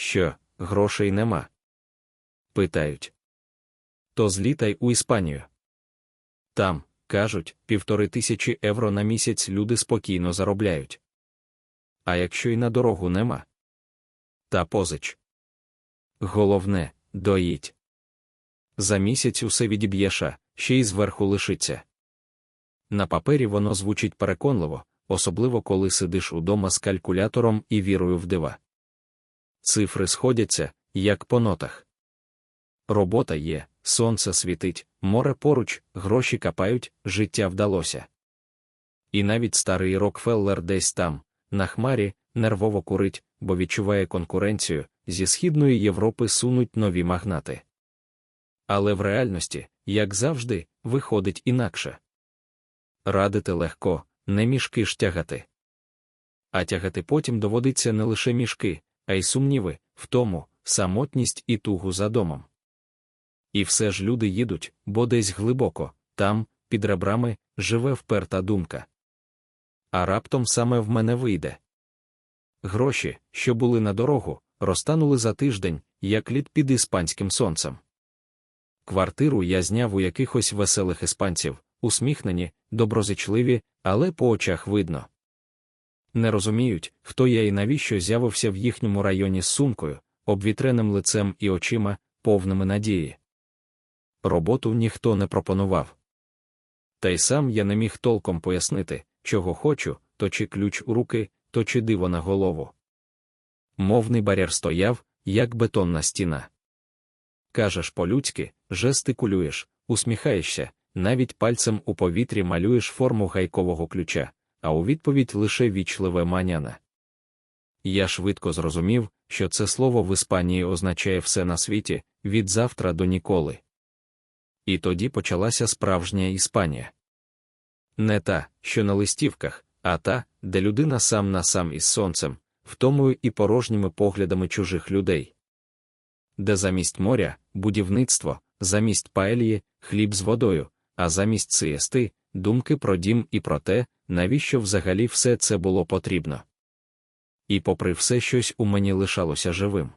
Що, грошей нема? Питають. То злітай у Іспанію. Там, кажуть, півтори тисячі євро на місяць люди спокійно заробляють. А якщо й на дорогу нема? Та позич. Головне, доїть. За місяць усе відіб'єша, ще й зверху лишиться. На папері воно звучить переконливо, особливо коли сидиш удома з калькулятором і вірою в дива. Цифри сходяться, як по нотах. Робота є, сонце світить, море поруч, гроші капають, життя вдалося. І навіть старий Рокфеллер десь там, на хмарі, нервово курить, бо відчуває конкуренцію, зі Східної Європи сунуть нові магнати. Але в реальності, як завжди, виходить інакше. Радити легко, не мішки ж тягати. А тягати потім доводиться не лише мішки, а й сумніви, в тому, самотність і тугу за домом. І все ж люди їдуть, бо десь глибоко, там, під ребрами, живе вперта думка. А раптом саме в мене вийде. Гроші, що були на дорогу, розтанули за тиждень, як лід під іспанським сонцем. Квартиру я зняв у якихось веселих іспанців, усміхнені, доброзичливі, але по очах видно. Не розуміють, хто я і навіщо з'явився в їхньому районі з сумкою, обвітреним лицем і очима, повними надії. Роботу ніхто не пропонував. Та й сам я не міг толком пояснити, чого хочу, то чи ключ у руки, то чи диво на голову. Мовний бар'єр стояв, як бетонна стіна. Кажеш по-людськи, жестикулюєш, усміхаєшся, навіть пальцем у повітрі малюєш форму гайкового ключа, а у відповідь лише вічливе маняне. Я швидко зрозумів, що це слово в Іспанії означає все на світі, від завтра до ніколи. І тоді почалася справжня Іспанія. Не та, що на листівках, а та, де людина сам на сам із сонцем, втомою і порожніми поглядами чужих людей. Де замість моря, будівництво, замість паелії, хліб з водою, а замість сиєсти, думки про дім і про те, навіщо взагалі все це було потрібно. І попри все щось у мені лишалося живим.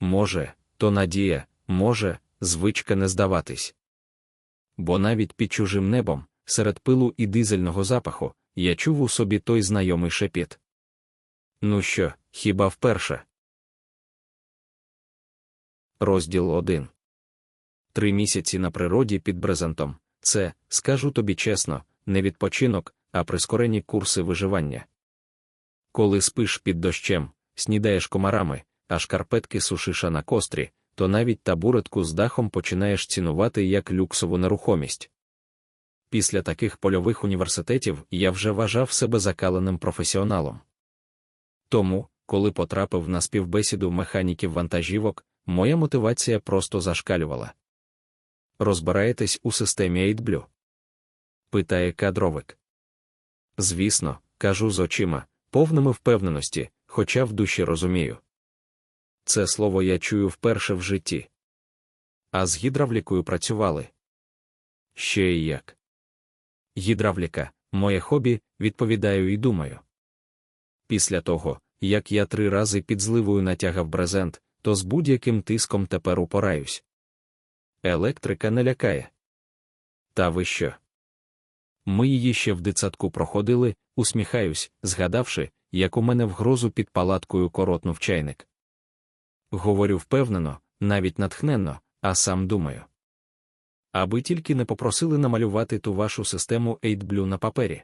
Може, то надія, може, звичка не здаватись. Бо навіть під чужим небом, серед пилу і дизельного запаху, я чув у собі той знайомий шепіт. Ну що, хіба вперше? Розділ 1 Три місяці на природі під брезентом це, скажу тобі чесно, не відпочинок, а прискорені курси виживання. Коли спиш під дощем, снідаєш комарами, а шкарпетки сушиш на кострі, то навіть табуретку з дахом починаєш цінувати як люксову нерухомість. Після таких польових університетів я вже вважав себе закаленим професіоналом. Тому, коли потрапив на співбесіду механіків вантажівок, моя мотивація просто зашкалювала. Розбираєтесь у системі AidBlue? питає кадровик. Звісно, кажу з очима, повними впевненості, хоча в душі розумію. Це слово я чую вперше в житті. А з гідравлікою працювали. Ще й як. Гідравліка, моє хобі, відповідаю і думаю. Після того, як я три рази під зливою натягав брезент, то з будь-яким тиском тепер упораюсь. Електрика не лякає. Та ви що? Ми її ще в дитсадку проходили, усміхаюсь, згадавши, як у мене в грозу під палаткою коротнув чайник. Говорю впевнено, навіть натхненно, а сам думаю. Аби тільки не попросили намалювати ту вашу систему AidBlue на папері.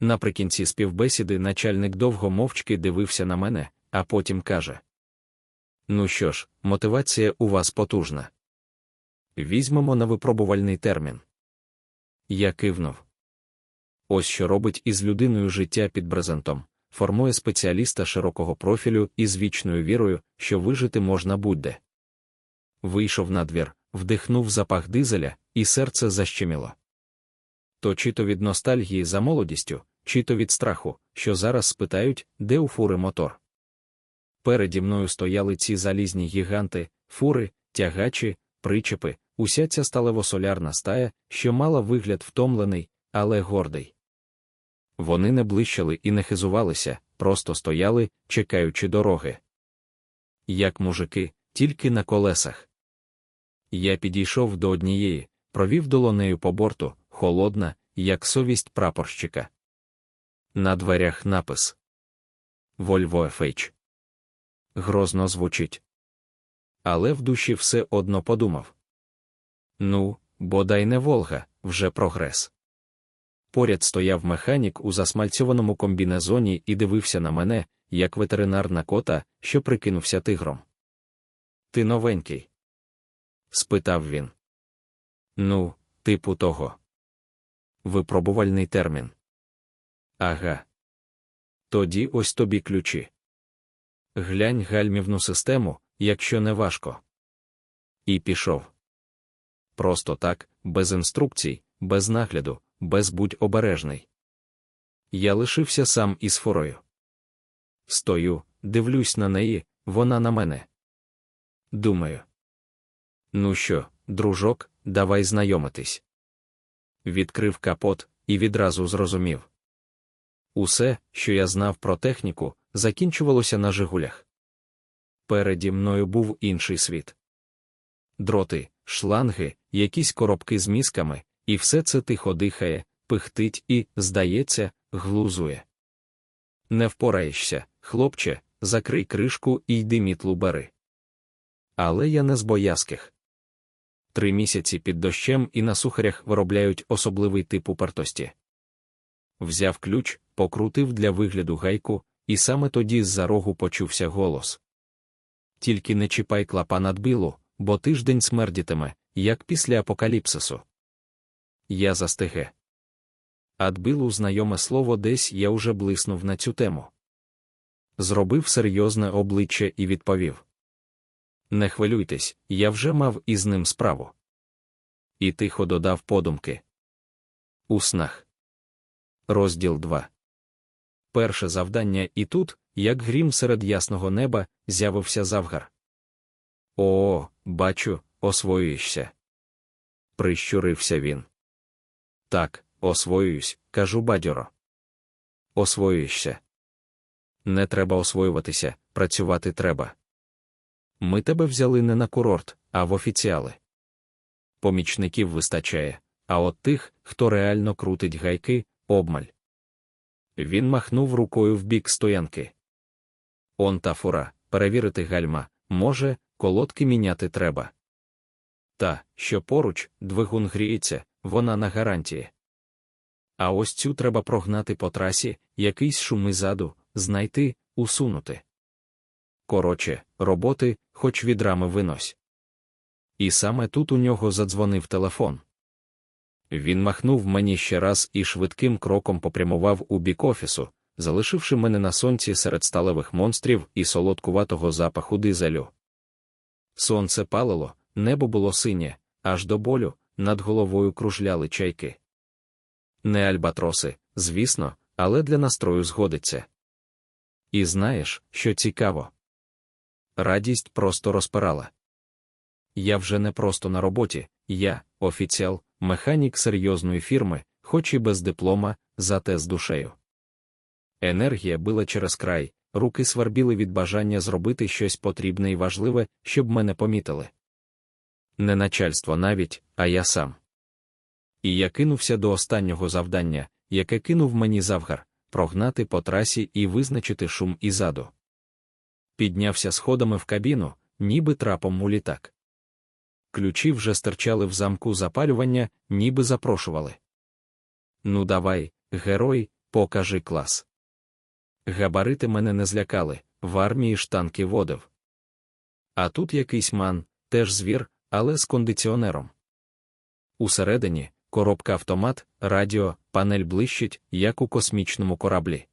Наприкінці співбесіди начальник довго мовчки дивився на мене, а потім каже: Ну що ж, мотивація у вас потужна. Візьмемо на випробувальний термін. Я кивнув. Ось що робить із людиною життя під брезентом, формує спеціаліста широкого профілю із вічною вірою, що вижити можна будь-де. Вийшов на двір, вдихнув запах дизеля, і серце защеміло. То чи то від ностальгії за молодістю, чи то від страху, що зараз спитають, де у фури мотор. Переді мною стояли ці залізні гіганти, фури, тягачі, причепи, уся ця сталево-солярна стая, що мала вигляд втомлений, але гордий. Вони не блищали і не хизувалися, просто стояли, чекаючи дороги. як мужики, тільки на колесах. Я підійшов до однієї, провів долонею по борту, холодна, як совість прапорщика. На дверях напис Вольво FH. Грозно звучить. Але в душі все одно подумав. Ну, бодай не Волга, вже прогрес. Поряд стояв механік у засмальцьованому комбінезоні і дивився на мене, як ветеринар на кота, що прикинувся тигром. Ти новенький? спитав він. Ну, типу того. Випробувальний термін. Ага. Тоді ось тобі ключі. Глянь гальмівну систему, якщо не важко. І пішов. Просто так, без інструкцій, без нагляду, без будь обережний. Я лишився сам із форою. Стою, дивлюсь на неї, вона на мене. Думаю. Ну що, дружок, давай знайомитись. Відкрив капот і відразу зрозумів. Усе, що я знав про техніку, закінчувалося на Жигулях. Переді мною був інший світ. Дроти, шланги, якісь коробки з мізками, і все це тихо дихає, пихтить і, здається, глузує. Не впораєшся, хлопче, закрий кришку і йди мітлу бери. Але я не з боязких. Три місяці під дощем і на сухарях виробляють особливий тип упертості. Взяв ключ, покрутив для вигляду гайку, і саме тоді з-за рогу почувся голос. Тільки не чіпай клапа над білу, бо тиждень смердітиме, як після апокаліпсису. Я застиге. Адбилу знайоме слово десь я уже блиснув на цю тему. Зробив серйозне обличчя і відповів: Не хвилюйтесь, я вже мав із ним справу. І тихо додав подумки. У снах. Розділ 2. Перше завдання і тут, як грім серед ясного неба, з'явився завгар. О, бачу, освоюєшся. Прищурився він. Так, освоююсь, кажу бадьоро. Освоюєшся. Не треба освоюватися, працювати треба. Ми тебе взяли не на курорт, а в офіціали. Помічників вистачає, а от тих, хто реально крутить гайки, обмаль. Він махнув рукою в бік стоянки. Он та фура, перевірити гальма, може, колодки міняти треба. Та, що поруч, двигун гріється, вона на гарантії. А ось цю треба прогнати по трасі, якийсь шум ізаду, знайти, усунути. Короче, роботи, хоч відрами винось. І саме тут у нього задзвонив телефон. Він махнув мені ще раз і швидким кроком попрямував у бік офісу, залишивши мене на сонці серед сталевих монстрів і солодкуватого запаху дизелю. Сонце палило, небо було синє, аж до болю, над головою кружляли чайки. Не альбатроси, звісно, але для настрою згодиться. І знаєш, що цікаво? Радість просто розпирала. Я вже не просто на роботі, я, офіціал, механік серйозної фірми, хоч і без диплома, зате з душею. Енергія била через край, руки свербіли від бажання зробити щось потрібне і важливе, щоб мене помітили. Не начальство навіть, а я сам. І я кинувся до останнього завдання, яке кинув мені завгар прогнати по трасі і визначити шум ізаду. Піднявся сходами в кабіну, ніби трапом у літак. Ключі вже стирчали в замку запалювання, ніби запрошували. Ну, давай, герой, покажи клас. Габарити мене не злякали, в армії ж танки водив. А тут якийсь ман, теж звір, але з кондиціонером. Усередині коробка автомат, радіо, панель блищить, як у космічному кораблі.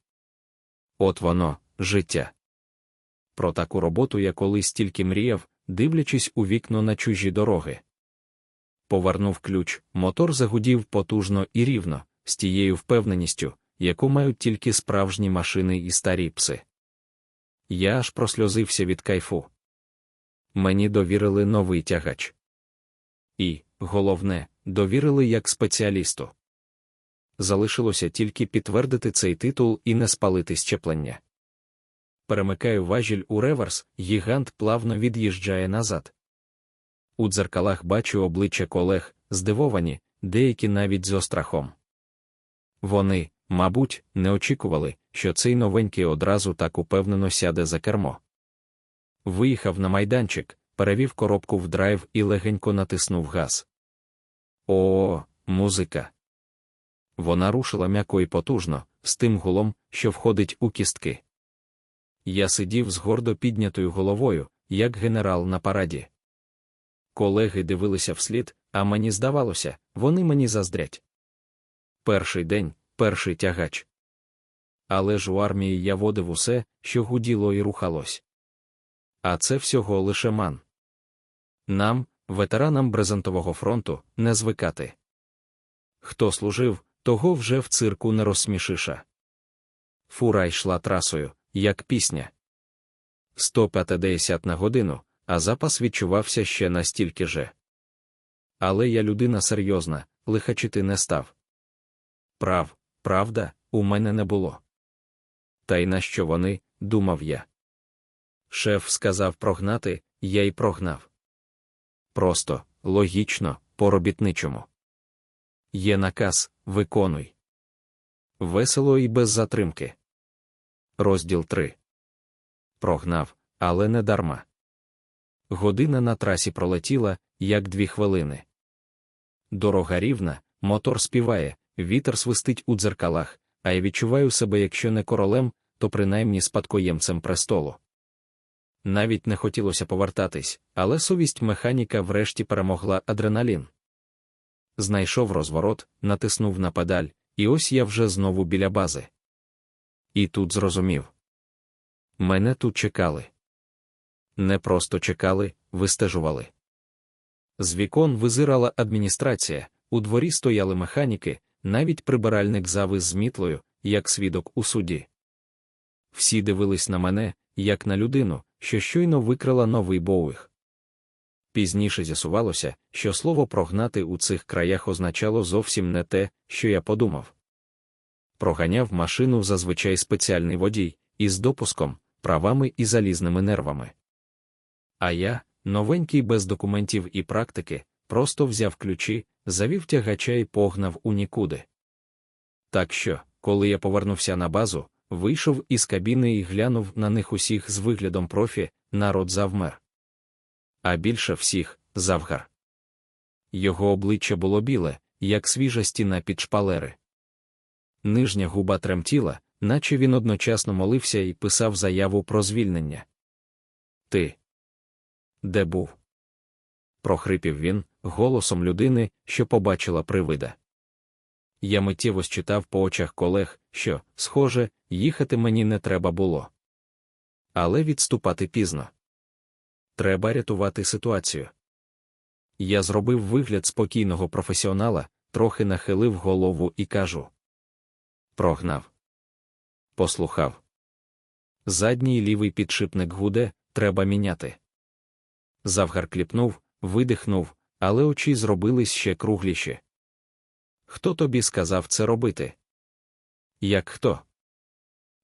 От воно, життя. Про таку роботу я колись тільки мріяв, дивлячись у вікно на чужі дороги. Повернув ключ, мотор загудів потужно і рівно, з тією впевненістю, яку мають тільки справжні машини і старі пси. Я аж просльозився від кайфу. Мені довірили новий тягач. І, головне, довірили як спеціалісту. Залишилося тільки підтвердити цей титул і не спалити щеплення. перемикаю важіль у реверс, гігант плавно від'їжджає назад. У дзеркалах бачу обличчя колег, здивовані, деякі навіть з острахом. Вони, мабуть, не очікували, що цей новенький одразу так упевнено сяде за кермо. Виїхав на майданчик, перевів коробку в драйв і легенько натиснув газ. О, музика! Вона рушила м'яко і потужно, з тим гулом, що входить у кістки. Я сидів з гордо піднятою головою, як генерал на параді. Колеги дивилися вслід, а мені здавалося, вони мені заздрять. Перший день, перший тягач. Але ж у армії я водив усе, що гуділо і рухалось. А це всього лише ман. Нам, ветеранам Брезентового фронту, не звикати. Хто служив, того вже в цирку не розсмішиша. Фура йшла трасою, як пісня. 150 на годину, а запас відчувався ще настільки же. Але я людина серйозна, лихачити не став. Прав, правда, у мене не було. Та й на що вони, думав я. Шеф сказав прогнати, я й прогнав. Просто, логічно, по робітничому. Є наказ, виконуй. Весело і без затримки. Розділ 3. Прогнав, але не дарма. Година на трасі пролетіла, як дві хвилини. Дорога рівна, мотор співає, вітер свистить у дзеркалах, а я відчуваю себе, якщо не королем, то принаймні спадкоємцем престолу. Навіть не хотілося повертатись, але совість механіка врешті перемогла адреналін. Знайшов розворот, натиснув на педаль, і ось я вже знову біля бази. І тут зрозумів. Мене тут чекали. Не просто чекали, вистежували. З вікон визирала адміністрація, у дворі стояли механіки, навіть прибиральник завис з мітлою, як свідок у суді. Всі дивились на мене, як на людину, що щойно викрила новий боуїг. Пізніше з'ясувалося, що слово прогнати у цих краях означало зовсім не те, що я подумав. Проганяв машину зазвичай спеціальний водій, із допуском, правами і залізними нервами. А я, новенький без документів і практики, просто взяв ключі, завів тягача і погнав у нікуди. Так що, коли я повернувся на базу, вийшов із кабіни і глянув на них усіх з виглядом профі, народ завмер. А більше всіх завгар. Його обличчя було біле, як свіжа стіна під шпалери. Нижня губа тремтіла, наче він одночасно молився і писав заяву про звільнення. Ти де був? прохрипів він, голосом людини, що побачила привида. Я миттєво считав по очах колег, що, схоже, їхати мені не треба було. Але відступати пізно. Треба рятувати ситуацію. Я зробив вигляд спокійного професіонала, трохи нахилив голову і кажу: Прогнав. Послухав. Задній лівий підшипник гуде, треба міняти. Завгар кліпнув, видихнув, але очі зробились ще кругліші. Хто тобі сказав це робити? Як хто?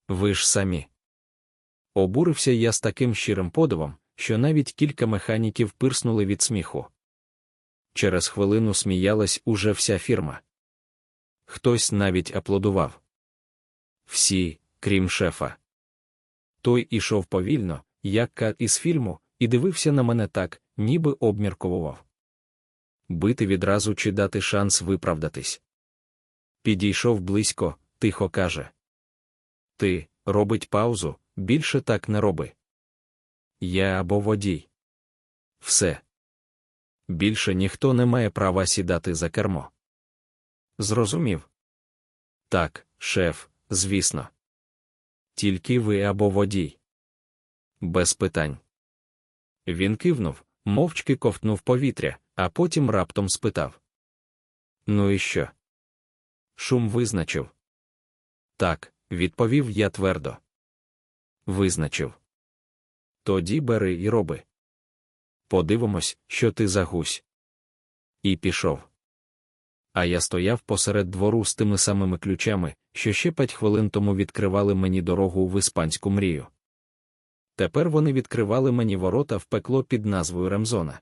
Ви ж самі. Обурився я з таким щирим подивом, що навіть кілька механіків пирснули від сміху. Через хвилину сміялась уже вся фірма. Хтось навіть аплодував. Всі, крім шефа. Той ішов повільно, як кат із фільму, і дивився на мене так, ніби обмірковував. Бити відразу чи дати шанс виправдатись. Підійшов близько, тихо каже: Ти, робить паузу, більше так не роби. Я або водій. Все. Більше ніхто не має права сідати за кермо. Зрозумів? Так, шеф, звісно. Тільки ви або водій. Без питань. Він кивнув, мовчки ковтнув повітря, а потім раптом спитав: Ну і що? Шум визначив. Так, відповів я твердо. Визначив. Тоді бери і роби. Подивимось, що ти за гусь. І пішов. А я стояв посеред двору з тими самими ключами, що ще п'ять хвилин тому відкривали мені дорогу в іспанську мрію. Тепер вони відкривали мені ворота в пекло під назвою Ремзона.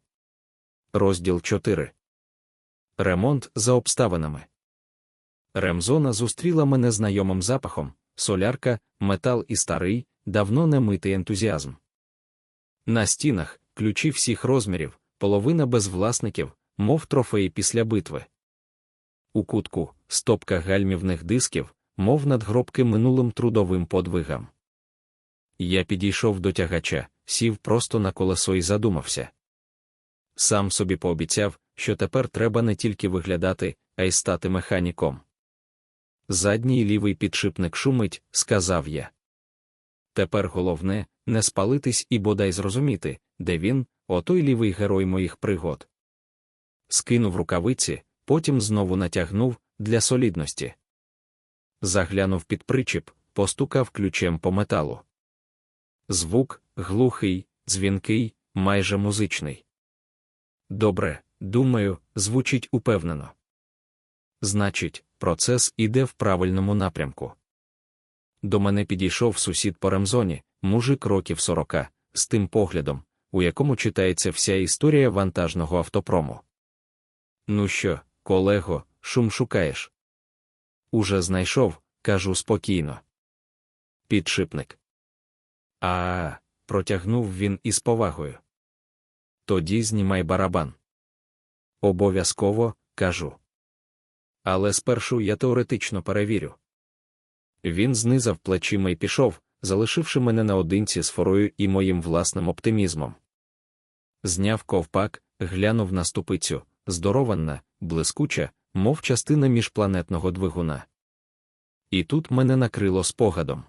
Розділ 4. Ремонт за обставинами. Ремзона зустріла мене знайомим запахом, солярка, метал і старий, давно не митий ентузіазм. На стінах ключі всіх розмірів, половина без власників, мов трофеї після битви. У кутку стопка гальмівних дисків, мов надгробки минулим трудовим подвигам. Я підійшов до тягача, сів просто на колесо і задумався. Сам собі пообіцяв, що тепер треба не тільки виглядати, а й стати механіком. Задній лівий підшипник шумить, сказав я. Тепер головне не спалитись і бодай зрозуміти, де він, отой лівий герой моїх пригод. Скинув рукавиці, потім знову натягнув для солідності. Заглянув під причіп, постукав ключем по металу. Звук глухий, дзвінкий, майже музичний. Добре, думаю, звучить упевнено. Значить, процес іде в правильному напрямку. До мене підійшов сусід по ремзоні, мужик років сорока, з тим поглядом, у якому читається вся історія вантажного автопрому. Ну що, колего, шум шукаєш? Уже знайшов, кажу спокійно. Підшипник. А, протягнув він із повагою. Тоді знімай барабан. Обов'язково, кажу. Але спершу я теоретично перевірю. Він знизав плечима і пішов, залишивши мене наодинці з форою і моїм власним оптимізмом. Зняв ковпак, глянув на ступицю, здорованна, блискуча, мов частина міжпланетного двигуна. І тут мене накрило спогадом.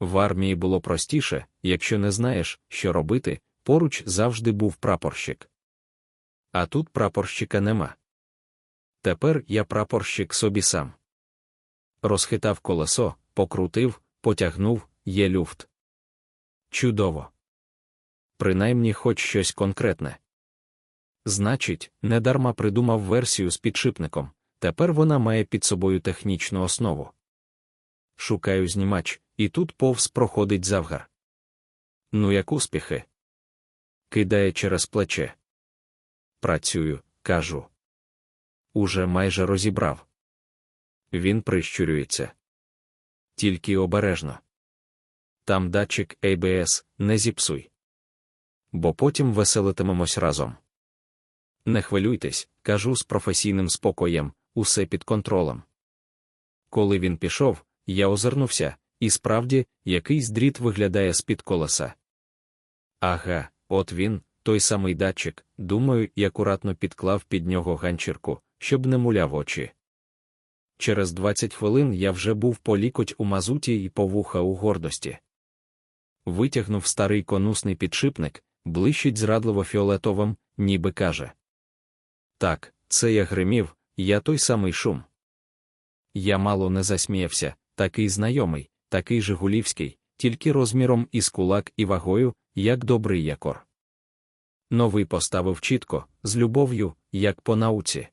В армії було простіше, якщо не знаєш, що робити, поруч завжди був прапорщик. А тут прапорщика нема. Тепер я прапорщик собі сам. Розхитав колесо, покрутив, потягнув, є люфт. Чудово. Принаймні хоч щось конкретне. Значить, недарма придумав версію з підшипником, тепер вона має під собою технічну основу. Шукаю знімач, і тут повз проходить завгар. Ну, як успіхи? Кидає через плече. Працюю, кажу. Уже майже розібрав. Він прищурюється. Тільки обережно. Там датчик ABS, не зіпсуй. Бо потім веселитимемось разом. Не хвилюйтесь, кажу з професійним спокоєм, усе під контролем. Коли він пішов, я озирнувся, і справді, якийсь дріт виглядає з-під колеса. Ага, от він, той самий датчик, думаю, і акуратно підклав під нього ганчірку, щоб не муляв очі. Через 20 хвилин я вже був по лікоть у мазуті і по вуха у гордості. Витягнув старий конусний підшипник, блищить зрадливо фіолетовим, ніби каже. Так, це я гримів, я той самий шум. Я мало не засміявся, такий знайомий, такий жигулівський, тільки розміром із кулак і вагою, як добрий якор. Новий поставив чітко, з любов'ю, як по науці.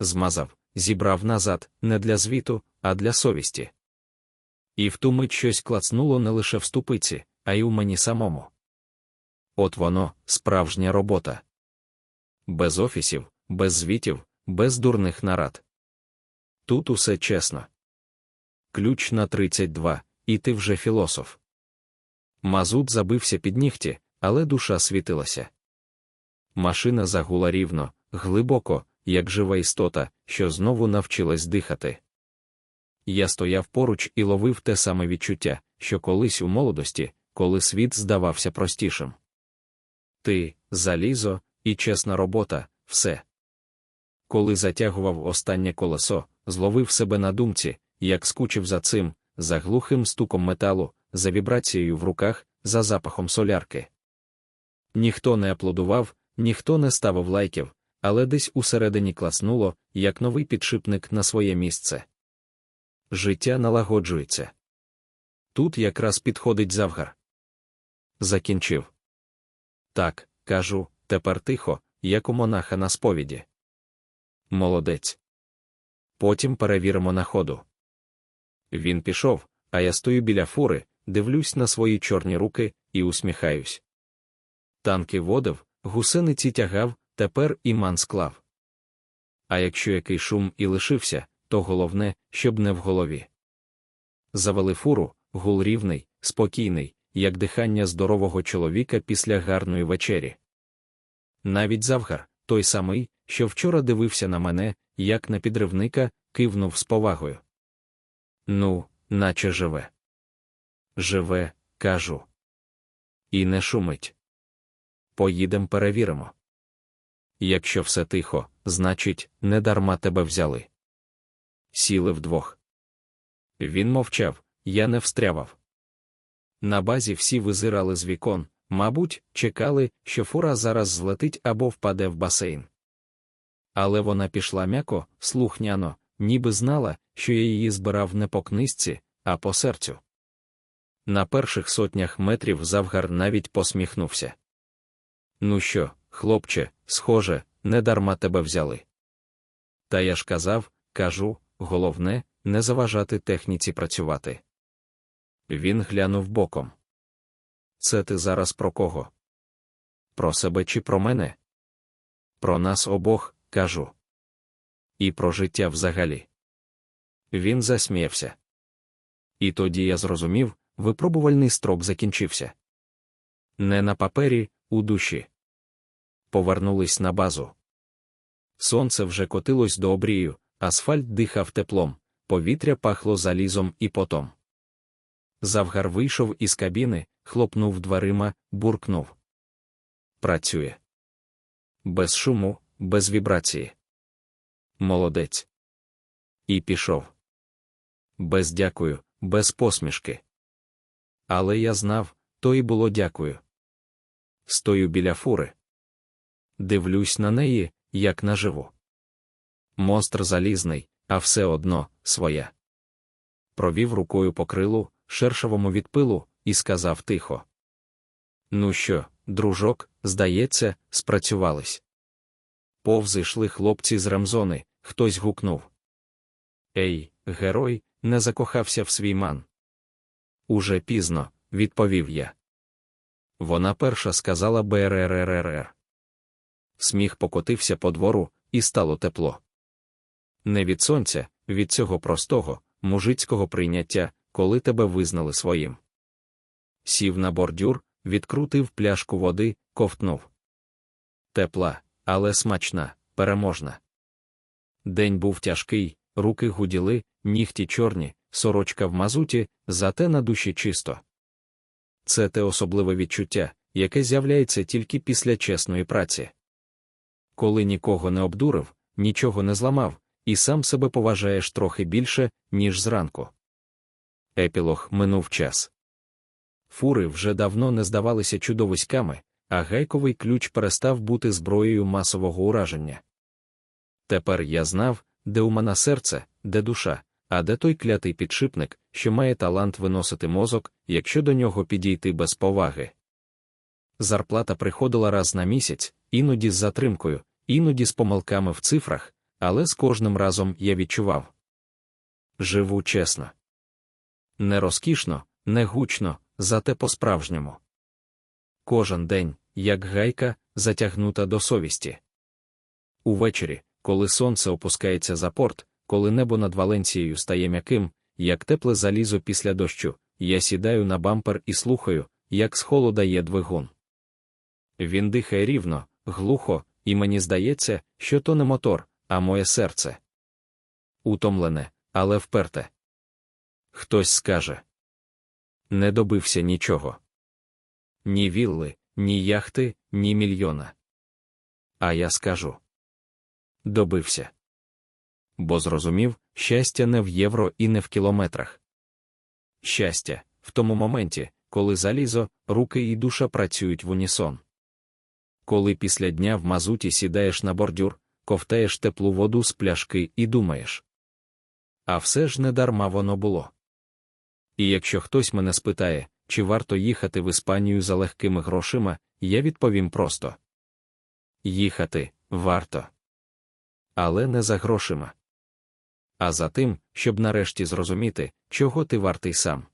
Змазав, зібрав назад, не для звіту, а для совісті. І в ту мить щось клацнуло не лише в ступиці, а й у мені самому. От воно, справжня робота. Без офісів, без звітів, без дурних нарад. Тут усе чесно. Ключ на 32, і ти вже філософ. Мазут забився під нігті, але душа світилася. Машина загула рівно, глибоко, як жива істота, що знову навчилась дихати. Я стояв поруч і ловив те саме відчуття, що колись у молодості, коли світ здавався простішим. Ти, залізо, і чесна робота, все. Коли затягував останнє колесо, зловив себе на думці, як скучив за цим, за глухим стуком металу, за вібрацією в руках, за запахом солярки. Ніхто не аплодував, ніхто не ставив лайків, але десь усередині класнуло, як новий підшипник на своє місце. Життя налагоджується. Тут якраз підходить завгар. Закінчив. Так, кажу, тепер тихо, як у монаха на сповіді. Молодець. Потім перевіримо на ходу. Він пішов, а я стою біля фури, дивлюсь на свої чорні руки і усміхаюсь. Танки водив, гусениці тягав, тепер і ман склав. А якщо який шум і лишився, то головне, щоб не в голові. Завели фуру, гул рівний, спокійний, як дихання здорового чоловіка після гарної вечері. Навіть завгар, той самий, що вчора дивився на мене, як на підривника, кивнув з повагою. Ну, наче живе. Живе, кажу. І не шумить. Поїдем перевіримо. Якщо все тихо, значить, не дарма тебе взяли. Сіли вдвох. Він мовчав, я не встрявав. На базі всі визирали з вікон, мабуть, чекали, що фура зараз злетить або впаде в басейн. Але вона пішла м'яко, слухняно, ніби знала, що я її збирав не по книжці, а по серцю. На перших сотнях метрів завгар навіть посміхнувся. Ну що, хлопче, схоже, не дарма тебе взяли. Та я ж казав, кажу, головне, не заважати техніці працювати. Він глянув боком. Це ти зараз про кого? Про себе чи про мене? Про нас обох, кажу. І про життя взагалі. Він засміявся. І тоді я зрозумів, випробувальний строк закінчився. Не на папері, у душі. Повернулись на базу. Сонце вже котилось до обрію, асфальт дихав теплом, повітря пахло залізом і потом. Завгар вийшов із кабіни, хлопнув дверима, буркнув. Працює. Без шуму, без вібрації. Молодець. І пішов. Без дякую, без посмішки. Але я знав, то і було дякую. Стою біля фури. Дивлюсь на неї, як наживу. Монстр залізний, а все одно своя. Провів рукою по крилу, шершавому від пилу, і сказав тихо: Ну що, дружок, здається, спрацювались. Повз йшли хлопці з ремзони, хтось гукнув. Ей, герой, не закохався в свій ман. Уже пізно, відповів я. Вона перша сказала БРРРР. Сміх покотився по двору, і стало тепло. Не від сонця, від цього простого, мужицького прийняття, коли тебе визнали своїм. Сів на бордюр, відкрутив пляшку води, ковтнув. Тепла, але смачна, переможна. День був тяжкий, руки гуділи, нігті чорні, сорочка в мазуті, зате на душі чисто. Це те особливе відчуття, яке з'являється тільки після чесної праці. Коли нікого не обдурив, нічого не зламав, і сам себе поважаєш трохи більше, ніж зранку. Епілог минув час. Фури вже давно не здавалися чудовиськами, а гайковий ключ перестав бути зброєю масового ураження. Тепер я знав, де у мене серце, де душа, а де той клятий підшипник, що має талант виносити мозок, якщо до нього підійти без поваги. Зарплата приходила раз на місяць, іноді з затримкою, іноді з помилками в цифрах, але з кожним разом я відчував. Живу чесно. Не розкішно, не гучно, зате по-справжньому. Кожен день, як гайка, затягнута до совісті. Увечері, коли сонце опускається за порт, коли небо над Валенцією стає м'яким, як тепле залізо після дощу, я сідаю на бампер і слухаю, як з холода є двигун. Він дихає рівно, глухо, і мені здається, що то не мотор, а моє серце. Утомлене, але вперте. Хтось скаже не добився нічого. Ні вілли, ні яхти, ні мільйона. А я скажу добився. Бо зрозумів, щастя не в євро і не в кілометрах. Щастя, в тому моменті, коли залізо, руки і душа працюють в унісон. Коли після дня в мазуті сідаєш на бордюр, ковтаєш теплу воду з пляшки і думаєш. А все ж не дарма воно було. І якщо хтось мене спитає, чи варто їхати в Іспанію за легкими грошима, я відповім просто їхати варто. Але не за грошима. А за тим, щоб нарешті зрозуміти, чого ти вартий сам.